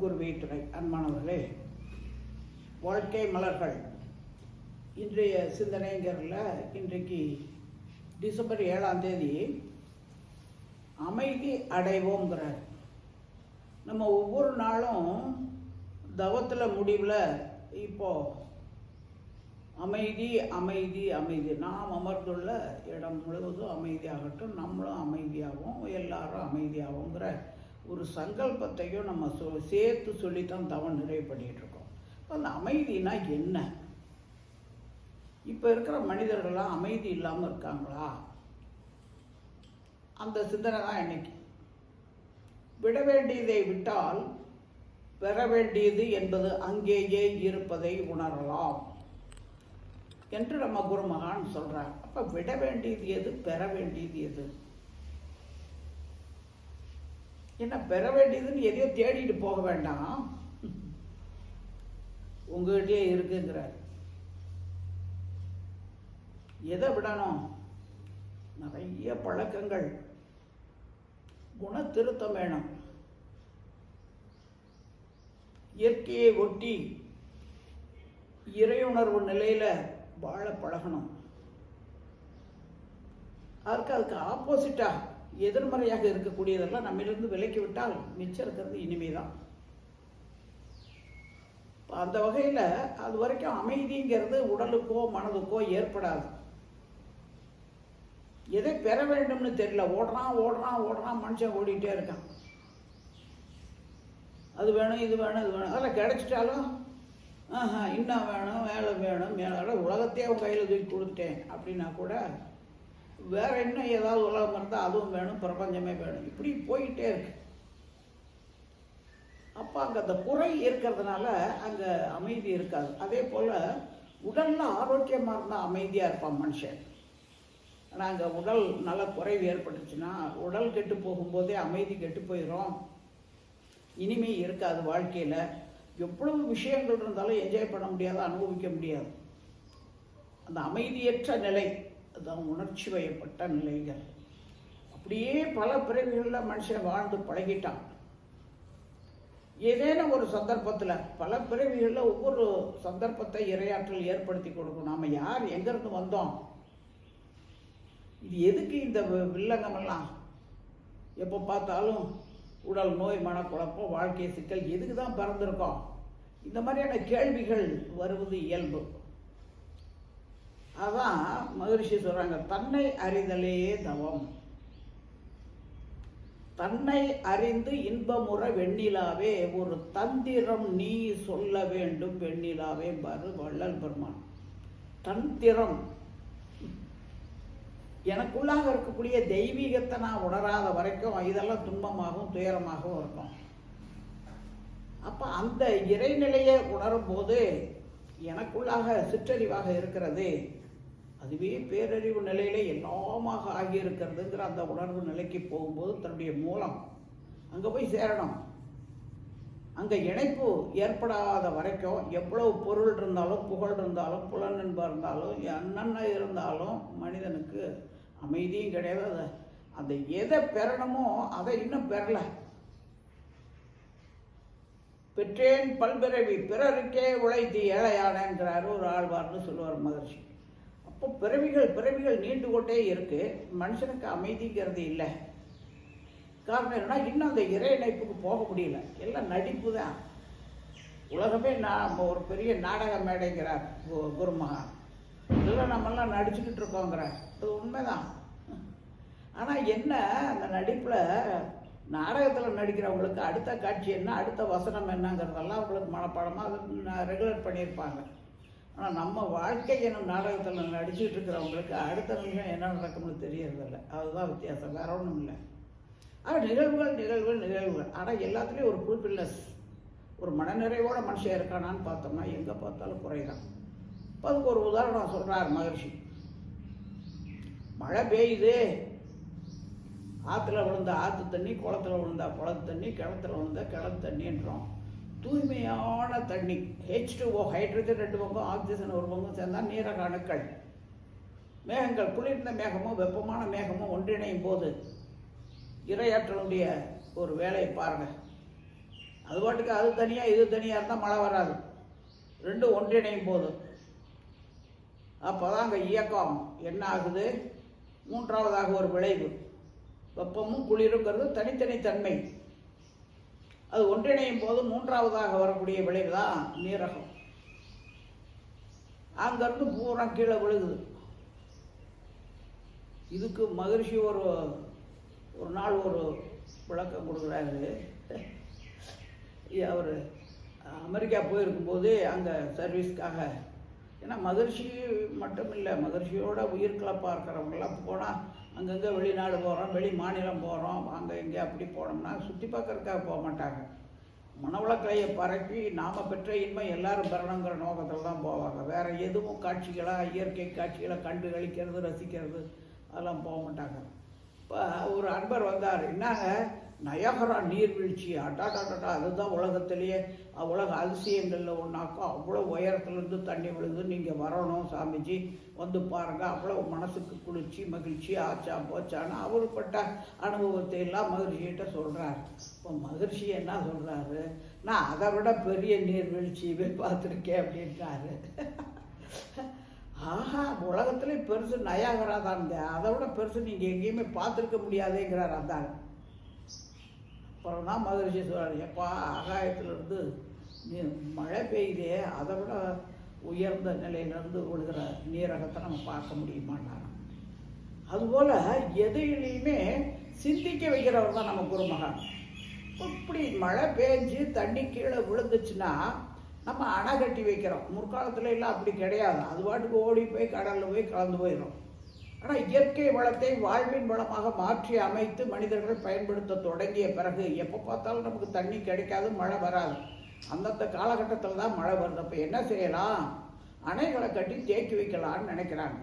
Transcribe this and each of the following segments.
குருவே துணை. அன்பானவர்களே வாழ்க்கை மலர்கள். இன்றைய சிந்தனைங்கிறதுல இன்றைக்கு டிசம்பர் ஏழாம் தேதி அமைதி அடைவோங்கிறார் நம்ம ஒவ்வொரு நாளும் தவத்தில் முடிவில் இப்போ அமைதி அமைதி அமைதி. நாம் அமர்ந்துள்ள இடம் முழுவதும் அமைதியாகட்டும் நம்மளும் அமைதியாகவும் எல்லாரும் அமைதியாகுங்கிற ஒரு சங்கல்பத்தையும் நம்ம சொ சேர்த்து சொல்லித்தான் தவம் நிறைவு பண்ணிகிட்ருக்கோம் இப்போ அந்த அமைதினா என்ன? இப்போ இருக்கிற மனிதர்கள்லாம் அமைதி இல்லாமல் இருக்காங்களா? அந்த சிந்தனை தான் என்னைக்கு விட வேண்டியதை விட்டால் பெற வேண்டியது என்பது அங்கேயே இருப்பதை உணரலாம் என்று நம்ம குருமகான் சொல்கிறார் அப்போ விட வேண்டியது எது? பெற வேண்டியது எது? என்ன பெற வேண்டியதுன்னு எதையோ தேடிட்டு போக வேண்டாம். உங்ககிட்டயே இருக்குங்கிறார். எதை விடணும்? நிறைய பழக்கங்கள். குணத்திருத்தம் வேணும். இயற்கையை ஒட்டி இறையுணர்வு நிலையில் வாழ பழகணும். அதுக்கு அதுக்கு ஆப்போசிட்டா எதிர்மறையாக இருக்கக்கூடியதெல்லாம் நம்மிலிருந்து விலக்கி விட்டால் மிச்சம் இருக்கிறது இனிமேதான். அந்த வகையில் அது வரைக்கும் அமைதிங்கிறது உடலுக்கோ மனதுக்கோ ஏற்படாது. எதை பெற வேண்டும்னு தெரியல. ஓடுறான் ஓடுறான் ஓடுறான் மனுஷன் ஓடிட்டே இருக்கான். அது வேணும் இது வேணும் இது வேணும். அதெல்லாம் கிடைச்சிட்டாலும் ஆஹா இன்னும் வேணும் வேலை வேணும் மேலே உலகத்தையே அவன் கையில் தூக்கி கொடுத்துட்டேன். அப்படின்னா கூட வேறு இன்னும் ஏதாவது உலகம் இருந்தால் அதுவும் வேணும் பிரபஞ்சமே வேணும். இப்படி போயிட்டே இருக்கு. அப்போ அங்கே அந்த குறை இருக்கிறதுனால அங்கே அமைதி இருக்காது. அதே போல் உடலில் ஆரோக்கியமாக இருந்தால் அமைதியாக இருப்பான் மனுஷன். ஆனால் அங்கே உடல் நல்ல குறைவு ஏற்பட்டுச்சுன்னா உடல் கெட்டு போகும்போதே அமைதி கெட்டு போயிடும் இனிமை இருக்காது வாழ்க்கையில். எவ்வளவு விஷயங்கள் இருந்தாலும் என்ஜாய் பண்ண முடியாது அனுபவிக்க முடியாது. அந்த அமைதியற்ற நிலை அதுதான் உணர்ச்சி வயப்பட்ட நிலைகள். அப்படியே பல பிறவிகளில் மனுஷன் வாழ்ந்து பழகிட்டான். ஏதேனும் ஒரு சந்தர்ப்பத்தில் பல பிறவிகளில் ஒவ்வொரு சந்தர்ப்பத்தை இரையாற்றல் ஏற்படுத்தி கொடுக்கும். நாம் யார் எங்கேருந்து வந்தோம்? இது எதுக்கு இந்த வில்லங்கமெல்லாம்? எப்போ பார்த்தாலும் உடல் நோய் மனக்குழப்பம் வாழ்க்கை சிக்கல் எதுக்கு தான் பிறந்திருக்கோம்? இந்த மாதிரியான கேள்விகள் வருவது இயல்பு. அதான் மகரிஷி சொல்கிறாங்க தன்னை அறிதலே தவம். தன்னை அறிந்து இன்பமுற வெண்ணிலாவே ஒரு தந்திரம் நீ சொல்ல வேண்டும் வெண்ணிலாவே பாரு வள்ளல் பெருமான். தந்திரம். எனக்குள்ளாக இருக்கக்கூடிய தெய்வீகத்தை நான் உணராத வரைக்கும் இதெல்லாம் துன்பமாகவும் துயரமாகவும் இருக்கும். அப்போ அந்த இறைநிலையை உணரும் போது எனக்குள்ளாக சிற்றறிவாக இருக்கிறது. அதுவே பேரறிவு நிலையிலே எல்லாமாக ஆகியிருக்கிறதுங்கிற அந்த உணர்வு நிலைக்கு போகும்போது தன்னுடைய மூலம் அங்கே போய் சேரணும். அங்கே இணைப்பு ஏற்படாத வரைக்கும் எவ்வளவு பொருள் இருந்தாலும் புகழ் இருந்தாலும் புலனின்பம் இருந்தாலும் என்னென்ன இருந்தாலும் மனிதனுக்கு அமைதியும் கிடையாது. அது- அந்த எதை பெறணுமோ அதை இன்னும் பெறல. பெற்றேன் பல்பிறவி பிறருக்கே உழைத்து ஏழையானேன்றார் ஒரு ஆழ்வார்னு சொல்லுவார் மகர்ஷி. அப்போ பிறவிகள் பிறவிகள் நீண்டு கொண்டே இருக்கு. மனுஷனுக்கு அமைதிங்கிறது இல்லை. காரணம் என்னன்னா இன்னும் அந்த இறை இணைப்புக்கு போக முடியல. எல்லாம் நடிப்பு தான். உலகமே நான் ஒரு பெரிய நாடக மேடைங்கிறார் கு- குருமகா. இதெல்லாம் நம்மெல்லாம் நடிச்சுக்கிட்டு இருக்கோங்கிறார். அது உண்மைதான். ஆனால் என்ன அந்த நடிப்பில் நாடகத்தில் நடிக்கிறவங்களுக்கு அடுத்த காட்சி என்ன அடுத்த வசனம் என்னங்கிறதெல்லாம் அவங்களுக்கு மனப்பாடமாக ரெகுலர் பண்ணியிருப்பாங்க. ஆனால் நம்ம வாழ்க்கை என்னும் நாடகத்தில் நடிச்சுட்டு இருக்கிறவங்களுக்கு அடுத்த நிமிஷம் என்ன நடக்கும்னு தெரியறதில்ல. அதுதான் வித்தியாசம் வேற ஒன்றும் இல்லை. ஆனால் நிகழ்வுகள் நிகழ்வுகள் நிகழ்வுகள். ஆனால் எல்லாத்துலேயும் ஒரு ஃபுல்ஃபில்னஸ் ஒரு மனநிறைவோட மனுஷன் இருக்கானான்னு பார்த்தோம்னா எங்கே பார்த்தாலும் குறைதான். இப்போ அதுக்கு ஒரு உதாரணம் சொல்கிறார் மகர்ஷி. மழை பெய்யுது. ஆற்றுல விழுந்த ஆற்று தண்ணி குளத்துல விழுந்தா குளத்து தண்ணி கிணத்துல விழுந்தா கிணத்து தண்ணின்றோம். தூய்மையான தண்ணி ஹெச் டூஓ ஹைட்ரஜன் ரெண்டு பங்கும் ஆக்சிஜன் ஒரு பங்கும் சேர்ந்தால் நீரக அணுக்கள் மேகங்கள் குளிர்ந்த மேகமும் வெப்பமான மேகமும் ஒன்றிணையும் போது இரையாற்றலுடைய ஒரு வேலையை பாருங்கள் அது பாட்டுக்கு அது தனியாக இது தனியாக இருந்தால் மழை வராது. ரெண்டும் ஒன்றிணையும் போது. அப்போ தான் அங்கே இயக்கம். என்ன ஆகுது? மூன்றாவதாக ஒரு விளைவு. வெப்பமும் குளிருங்கிறது தனித்தனி தன்மை. அது ஒன்றிணையும் போது மூன்றாவதாக வரக்கூடிய விளைவு தான் நீரகம். அங்கேருந்து பூரா கீழே விழுகுது. இதுக்கு மகிழ்ச்சி ஒரு ஒரு நாள் ஒரு விளக்கம் கொடுக்குறாரு. அவர் அமெரிக்கா போயிருக்கும்போது அங்கே சர்வீஸ்க்காக. ஏன்னா மகிழ்ச்சி மட்டும் இல்லை மகிழ்ச்சியோட உயிர்களை பார்க்குறவங்களாம் போனால் அங்கங்கே வெளிநாடு போகிறோம் வெளி மாநிலம் போகிறோம் அங்கே இங்கே அப்படி போனோம்னா சுற்றி பார்க்கறதுக்காக போக மாட்டாங்க. மனவளக்கலையை பரப்பி நாம் பெற்ற இன்மை எல்லாரும் பெறணுங்கிற நோக்கத்தில் தான் போவாங்க. வேறு எதுவும் காட்சிகளாக இயற்கை காட்சிகளை கண்டு கழிக்கிறது ரசிக்கிறது அதெல்லாம் போக மாட்டாங்க. இப்போ ஒரு அன்பர் வந்தார். என்னங்க? நயகரா நீர்வீழ்ச்சி அட்டாட்டாட்டா அதுதான் உலகத்திலேயே உலக அதிசயங்களில் ஒன்றாக்கும் அவ்வளோ உயரத்துலேருந்து தண்ணி விழுது நீங்கள் வரணும் சாமிஜி வந்து பாருங்கள் அவ்வளோ மனசுக்கு குளிர்ச்சி மகிழ்ச்சி ஆச்சா போச்சான்னு அவருப்பட்ட அனுபவத்தை எல்லாம் மகிழ்ச்சிகிட்ட சொல்கிறார் இப்போ மகிழ்ச்சி என்ன சொல்கிறாரு நான் அதை விட பெரிய நீர்வீழ்ச்சியவே பார்த்துருக்கேன் அப்படின்றாரு. ஆஹா உலகத்துல பெருசு நயாகரா தான் அதை விட பெருசு நீங்கள் எங்கேயுமே பார்த்துருக்க முடியாதேங்கிறார் அந்த அப்புறம் தான் மகரிஷி சொல்கிறார் எப்பா ஆகாயத்திலிருந்து நீ மழை பெய்யுதே அதை விட உயர்ந்த நிலையிலிருந்து விழுகிற நீரகத்தை நம்ம பார்க்க முடியுமான்னாராம். அதுபோல் எதையிலையுமே சிந்திக்க வைக்கிறவர் தான் நம்ம குருமகன். இப்படி மழை பெஞ்சு தண்ணி கீழே விழுந்துச்சுன்னா நம்ம அணை கட்டி வைக்கிறோம். முற்காலத்துல எல்லாம் அப்படி கிடையாது. அது பாட்டுக்கு ஓடி போய் கடலில் போய் கலந்து போயிடும். ஆனால் இயற்கை வளத்தை வாழ்வின் வளமாக மாற்றி அமைத்து மனிதர்கள் பயன்படுத்த தொடங்கிய பிறகு எப்போ பார்த்தாலும் நமக்கு தண்ணி கிடைக்காது மழை வராது. அந்தந்த காலகட்டத்தில் தான் மழை வருது. அப்போ என்ன செய்யலாம்? அணைகளை கட்டி தேக்கி வைக்கலாம்னு நினைக்கிறாங்க.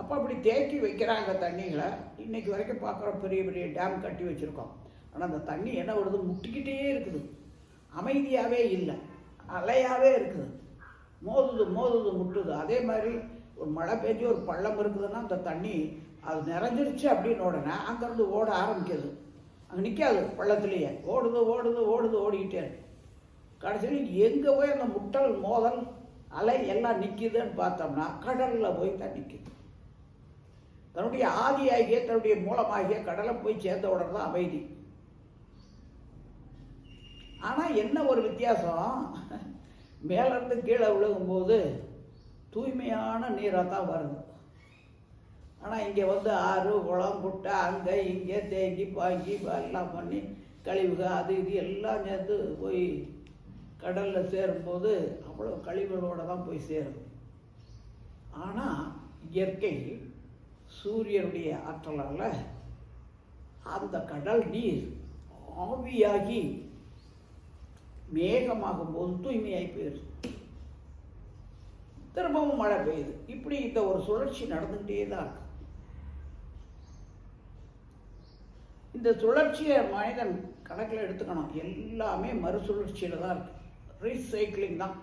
அப்போ அப்படி தேக்கி வைக்கிறாங்க தண்ணிகளை. இன்னைக்கு வரைக்கும் பார்க்குறோம் பெரிய பெரிய டேம் கட்டி வச்சுருக்கோம். ஆனால் அந்த தண்ணி என்ன வருது? முட்டிக்கிட்டே இருக்குது. அமைதியாகவே இல்லை. அலையாகவே இருக்குது. மோதுது மோதுது முட்டுது. அதே மாதிரி ஒரு மழை பெஞ்சு ஒரு பள்ளம் இருக்குதுன்னா அந்த தண்ணி அது நிறைஞ்சிருச்சு அப்படின்னு உடனே அங்கேருந்து ஓட ஆரம்பிக்குது. அங்கே நிற்காது பள்ளத்துலேயே. ஓடுது ஓடுது ஓடுது ஓடிக்கிட்டே இருக்கு. கடைசியில் எங்கே போய் அந்த முட்டல் மோதல் அலை எல்லாம் நிற்கிதுன்னு பார்த்தோம்னா கடலில் போய் தான் நிற்கிது தன்னுடைய ஆதியாகிய தன்னுடைய மூலமாகிய கடலை போய் சேர்ந்த உடனே தான் அமைதி. ஆனால் என்ன ஒரு வித்தியாசம்? மேலேருந்து கீழே விழுகும்போது தூய்மையான நீராக தான் வருது. ஆனால் இங்கே வந்து ஆறு குளம் குட்டை அங்கே இங்கே தேங்கி பாங்கி எல்லாம் பண்ணி கழிவுக அது இது எல்லாம் சேர்ந்து போய் கடலில் சேரும்போது அவ்வளோ கழிவுகளோடு தான் போய் சேரும். ஆனால் இயற்கை சூரியனுடைய ஆற்றலால் அந்த கடல் நீர் ஆவியாகி மேகமாகும் போது தூய்மையாகி போயிடுது. திரும்பவும் மழை பெய்யுது. இப்படி இந்த ஒரு சுழற்சி நடந்துகிட்டே தான் இருக்கு. இந்த சுழற்சியை மனிதன் கணக்கில் எடுத்துக்கணும். எல்லாமே மறுசுழற்சியில் தான் இருக்கு. ரீசைக்கிளிங் தான்.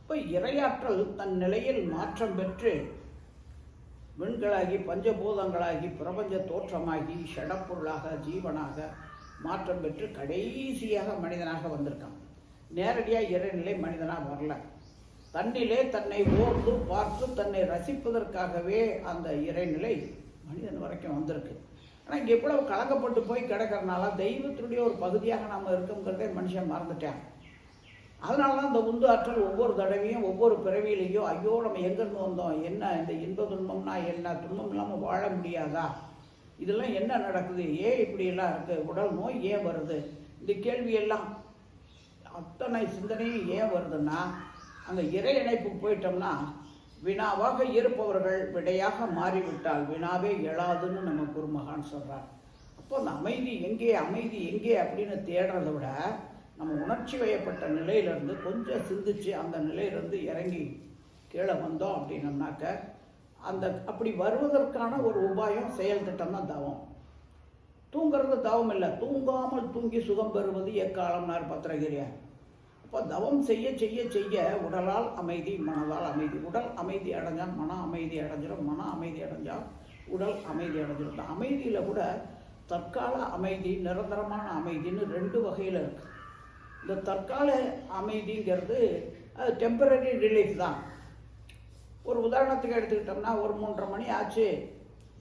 இப்போ இரையாற்றல் தன் நிலையில் மாற்றம் பெற்று விண்களாகி பஞ்சபூதங்களாகி பிரபஞ்ச தோற்றமாகி ஷடப்பொருளாக ஜீவனாக மாற்றம் பெற்று கடைசியாக மனிதனாக வந்திருக்கான். நேரடியாக இறைநிலை மனிதனாக வரல. தன்னிலே தன்னை ஓர்ந்து பார்த்து தன்னை ரசிப்பதற்காகவே அந்த இறைநிலை மனிதன் வரைக்கும் வந்திருக்கு. ஆனால் இங்கே எவ்வளவு கலங்கப்பட்டு போய் கிடக்கிறனால தெய்வத்தினுடைய ஒரு பகுதியாக நாம் இருக்கோங்கிறதே மனுஷன் மறந்துட்டான். அதனால தான் இந்த உந்து ஆற்றல் ஒவ்வொரு தடவையும் ஒவ்வொரு பிறவியிலையும் ஐயோ நம்ம எங்கேருந்து வந்தோம்? என்ன இந்த இன்ப துன்பம்னா என்ன? துன்பம் இல்லாமல் வாழ முடியாதா? இதெல்லாம் என்ன நடக்குது? ஏன் இப்படியெல்லாம் இருக்குது உடல் நோய் ஏன் வருது? இந்த கேள்வியெல்லாம் அத்தனை சிந்தனையும் ஏன் வருதுன்னா அங்கே இறை இணைப்புக்கு போயிட்டோம்னா வினாவாக இருப்பவர்கள் விடையாக மாறிவிட்டால் வினாவே எழாதுன்னு நம்ம குருமகான் சொல்கிறார் அப்போ அந்த அமைதி எங்கே அமைதி எங்கே அப்படின்னு தேடுறதை விட நம்ம உணர்ச்சி வயப்பட்ட நிலையிலேருந்து கொஞ்சம் சிந்திச்சு அந்த நிலையிலேருந்து இறங்கி கீழே வந்தோம் அப்படின்னம்னாக்க அந்த அப்படி வருவதற்கான ஒரு உபாயம் செயல் திட்டம் தான் தவம். தூங்குறது தவம் இல்லை. தூங்காமல் தூங்கி சுகம் பெறுவது எக்காலம்னார் பத்திரகிரியார். இப்போ தவம் செய்ய செய்ய செய்ய உடலால் அமைதி மனதால் அமைதி. உடல் அமைதி அடைஞ்சால் மன அமைதி அடைஞ்சிடும் மன அமைதி அடைஞ்சால் உடல் அமைதி அடைஞ்சிடும் இந்த அமைதியில் கூட தற்கால அமைதி நிரந்தரமான அமைதின்னு ரெண்டு வகையில் இருக்குது இந்த தற்கால அமைதிங்கிறது அது டெம்பரரி ரிலீஃப் தான். ஒரு உதாரணத்துக்கு எடுத்துக்கிட்டோம்னா ஒரு மூன்றரை மணி ஆச்சு.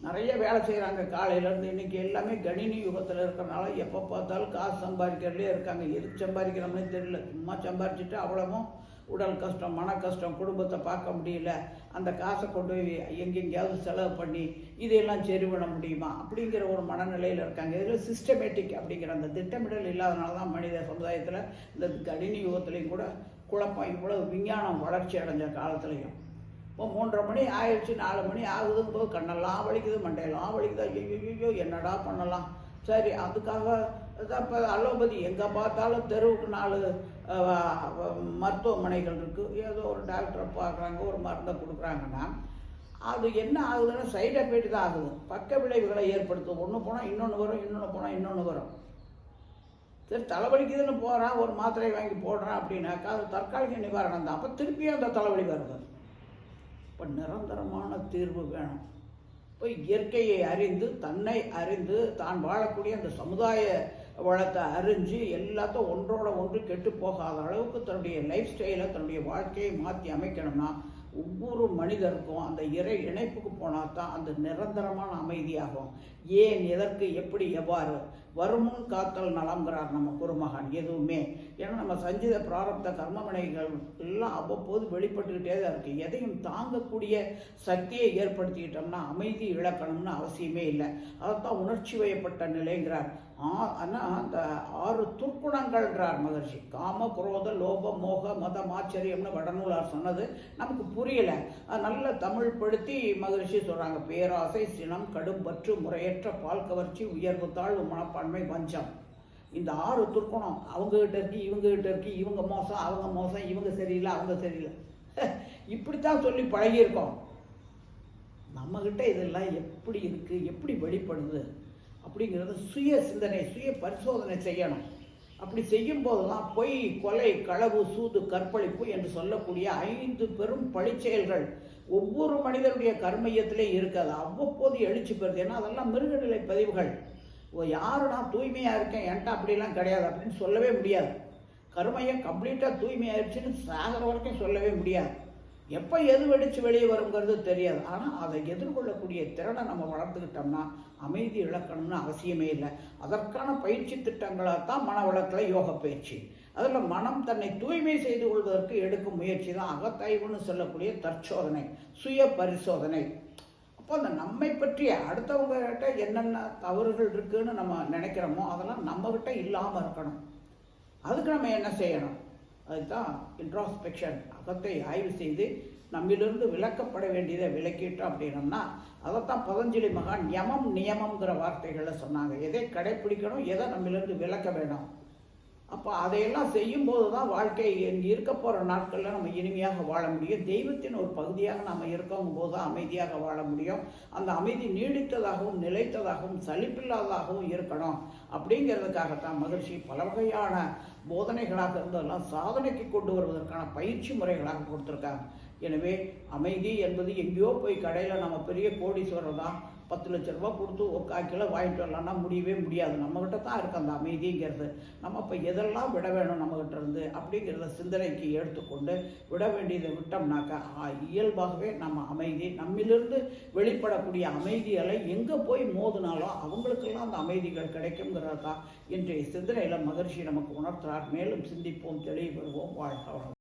நிறைய வேலை செய்கிறாங்க காலையிலேருந்து இன்றைக்கி எல்லாமே கணினி யுகத்தில் இருக்கிறனால எப்போ பார்த்தாலும் காசு சம்பாதிக்கிறதுலே இருக்காங்க. எதுக்கு சம்பாதிக்கிறோம்னே தெரியல. சும்மா சம்பாரிச்சிட்டு அவ்வளவும் உடல் கஷ்டம் மன கஷ்டம் குடும்பத்தை பார்க்க முடியல. அந்த காசை கொண்டு போய் எங்கெங்கேயாவது செலவு பண்ணி இதையெல்லாம் சரி பண்ண முடியுமா? அப்படிங்கிற ஒரு மனநிலையில் இருக்காங்க. இதில் சிஸ்டமேட்டிக் அப்படிங்கிற அந்த திட்டமிடல் இல்லாதனால தான் மனித சமுதாயத்தில் இந்த கணினி யுகத்துலேயும் கூட குழப்பம் இவ்வளோ விஞ்ஞானம் வளர்ச்சி அடைஞ்ச காலத்துலேயும். இப்போ மூன்றரை மணி ஆயிடுச்சு நாலு மணி ஆகுதும் போது கண்ணெல்லாம் வலிக்குது மண்டையெல்லாம் வலிக்குது ஐயோ என்னடா பண்ணலாம்? சரி அதுக்காக தான் இப்போ அலோபதி எங்கே பார்த்தாலும் தெருவுக்கு நாலு மருத்துவமனைகள் இருக்குது ஏதோ ஒரு டாக்டரை பார்க்குறாங்க ஒரு மருந்தை கொடுக்குறாங்கன்னா அது என்ன ஆகுதுன்னா சைடு எஃபெக்ட் தான் ஆகுது. பக்க விளைவுகளை ஏற்படுத்தும். ஒன்று போனால் இன்னொன்று வரும் இன்னொன்று போனால் இன்னொன்று வரும். சரி தலைவலிக்குதுன்னு போகிறான் ஒரு மாத்திரை வாங்கி போடுறான் அப்படின்னாக்கா அது தற்காலிக நிவாரணம் தான். அப்போ திருப்பியும் அந்த தலைவலி வருது. இப்போ நிரந்தரமான தீர்வு வேணும். இப்போ இயற்கையை அறிந்து தன்னை அறிந்து தான் வாழக்கூடிய அந்த சமுதாய வளத்தை அறிஞ்சு எல்லாத்தையும் ஒன்றோட ஒன்று கெட்டு போகாத அளவுக்கு தன்னுடைய லைஃப் ஸ்டைலை தன்னுடைய வாழ்க்கையை மாற்றி அமைக்கணும்னா ஒவ்வொரு மனிதருக்கும் அந்த இறை இணைப்புக்கு போனால் தான் அந்த நிரந்தரமான அமைதியாகும். ஏன் எதற்கு எப்படி எவ்வாறு? வருமுன் காத்தல் நலம்ங்கிறார் நம்ம குருமகன் எதுவுமே. ஏன்னா நம்ம சஞ்சித பிராரப்த கர்மவினைகள் எல்லாம் அவ்வப்போது வெளிப்பட்டுக்கிட்டே தான் இருக்குது எதையும் தாங்கக்கூடிய சக்தியை ஏற்படுத்திக்கிட்டோம்னா அமைதி இழக்கணும்னு அவசியமே இல்லை. அதைத்தான் உணர்ச்சி வயப்பட்ட நிலைங்கிறார். ஆ ஆனால் அந்த ஆறு துர்க்குணங்கள்ன்றார் மகர்ஷி. காம குரோத லோப மோக மதம் ஆச்சரியம்னு வடநூலார் சொன்னது நமக்கு புரியல. அது நல்ல தமிழ் படுத்தி மகர்ஷி சொல்கிறாங்க பேராசை சினம் கடும்பற்று முறையற்ற பால் கவர்ச்சி உயர்வு தாழ்வு தன்மை வஞ்சம். இந்த ஆறு துர்க்குணம் அவங்ககிட்ட இருக்கு இவங்ககிட்ட இருக்கு இவங்க மோசம் அவங்க மோசம் இவங்க சரியில்லை அவங்க சரியில்லை. இப்படித்தான் சொல்லி பழகியிருக்கோம். நம்மகிட்ட இதெல்லாம் எப்படி இருக்கு எப்படி வெளிப்படுது அப்படிங்கிறது சுய சிந்தனை சுய பரிசோதனை செய்யணும். அப்படி செய்யும் போதெல்லாம் பொய் கொலை களவு சூது கற்பழிப்பு என்று சொல்லக்கூடிய ஐந்து பெரும் பழிச்செயல்கள் ஒவ்வொரு மனிதனுடைய கர்மையத்திலே இருக்காது அவ்வப்போது எழுச்சி பெறுது. ஏன்னா அதெல்லாம் மிருகநிலை பதிவுகள். யாரு நான் தூய்மையாக இருக்கேன்? என்கிட்ட அப்படிலாம் கிடையாது. அப்படின்னு சொல்லவே முடியாது. கருமையை கம்ப்ளீட்டாக தூய்மையாயிருச்சுன்னு சாகிற வரைக்கும் சொல்லவே முடியாது. எப்போ எது வெடித்து வெளியே வருங்கிறது தெரியாது. ஆனால் அதை எதிர்கொள்ளக்கூடிய திறனை நம்ம வளர்த்துக்கிட்டோம்னா அமைதி இழக்கணும்னு அவசியமே இல்லை. அதற்கான பயிற்சி திட்டங்களாக தான் மன வளத்தில் யோக பயிற்சி. அதில் மனம் தன்னை தூய்மை செய்து கொள்வதற்கு எடுக்கும் முயற்சி தான் அகத்தாய்வுன்னு சொல்லக்கூடிய தற்சோதனை சுய பரிசோதனை. அப்போ அந்த நம்மை பற்றிய அடுத்தவங்ககிட்ட என்னென்ன தவறுகள் இருக்குன்னு நம்ம நினைக்கிறோமோ அதெல்லாம் நம்மகிட்ட இல்லாமல் இருக்கணும். அதுக்கு நம்ம என்ன செய்யணும்? அதுதான் இன்ட்ராஸ்பெக்ஷன் அகத்தை ஆய்வு செய்து நம்மிலிருந்து விளக்கப்பட வேண்டியதை விளக்கிட்டோம் அப்படின்னம்னா அதைத்தான் பதஞ்சலி மகான் யமம் நியமம்ங்கிற வார்த்தைகளை சொன்னாங்க. எதை கடைப்பிடிக்கணும் எதை நம்மிலிருந்து விளக்க வேணும்? அப்போ அதையெல்லாம் செய்யும்போது தான் வாழ்க்கை இங்கே இருக்க போகிற நாட்களில் நம்ம இனிமையாக வாழ முடியும். தெய்வத்தின் ஒரு பகுதியாக நம்ம இருக்கும் போது தான் அமைதியாக வாழ முடியும். அந்த அமைதி நீடித்ததாகவும் நிலைத்ததாகவும் சலிப்பில்லாததாகவும் இருக்கணும். அப்படிங்கிறதுக்காகத்தான் மகிழ்ச்சி பல வகையான போதனைகளாக இருந்ததெல்லாம் சாதனைக்கு கொண்டு வருவதற்கான பயிற்சி முறைகளாக கொடுத்துருக்காங்க. எனவே அமைதி என்பது எங்கேயோ போய் கடையில் நம்ம பெரிய கோடீஸ்வரர் தான் பத்து லட்ச ரூபா கொடுத்து ஒரு கால் கிலோ வாங்கிட்டு வரலாம்னா முடியவே முடியாது. நம்மகிட்ட தான் இருக்குது அந்த அமைதிங்கிறது. நம்ம இப்போ எதெல்லாம் விட வேணும் நம்மக்கிட்ட இருந்து அப்படிங்கிறத சிந்தனைக்கு எடுத்துக்கொண்டு விட வேண்டியதை விட்டோம்னாக்கா ஆ, இயல்பாகவே நம்ம அமைதி நம்மிலிருந்து வெளிப்படக்கூடிய அமைதிகளை எங்கே போய் மோதினாலும் அவங்களுக்கெல்லாம் அந்த அமைதிகள் கிடைக்குங்கிறது தான் இன்றைய சிந்தனையில் மகிழ்ச்சி நமக்கு உணர்த்துறார். மேலும் சிந்திப்போம் தெளிவு வருவோம் வாழ்க்கை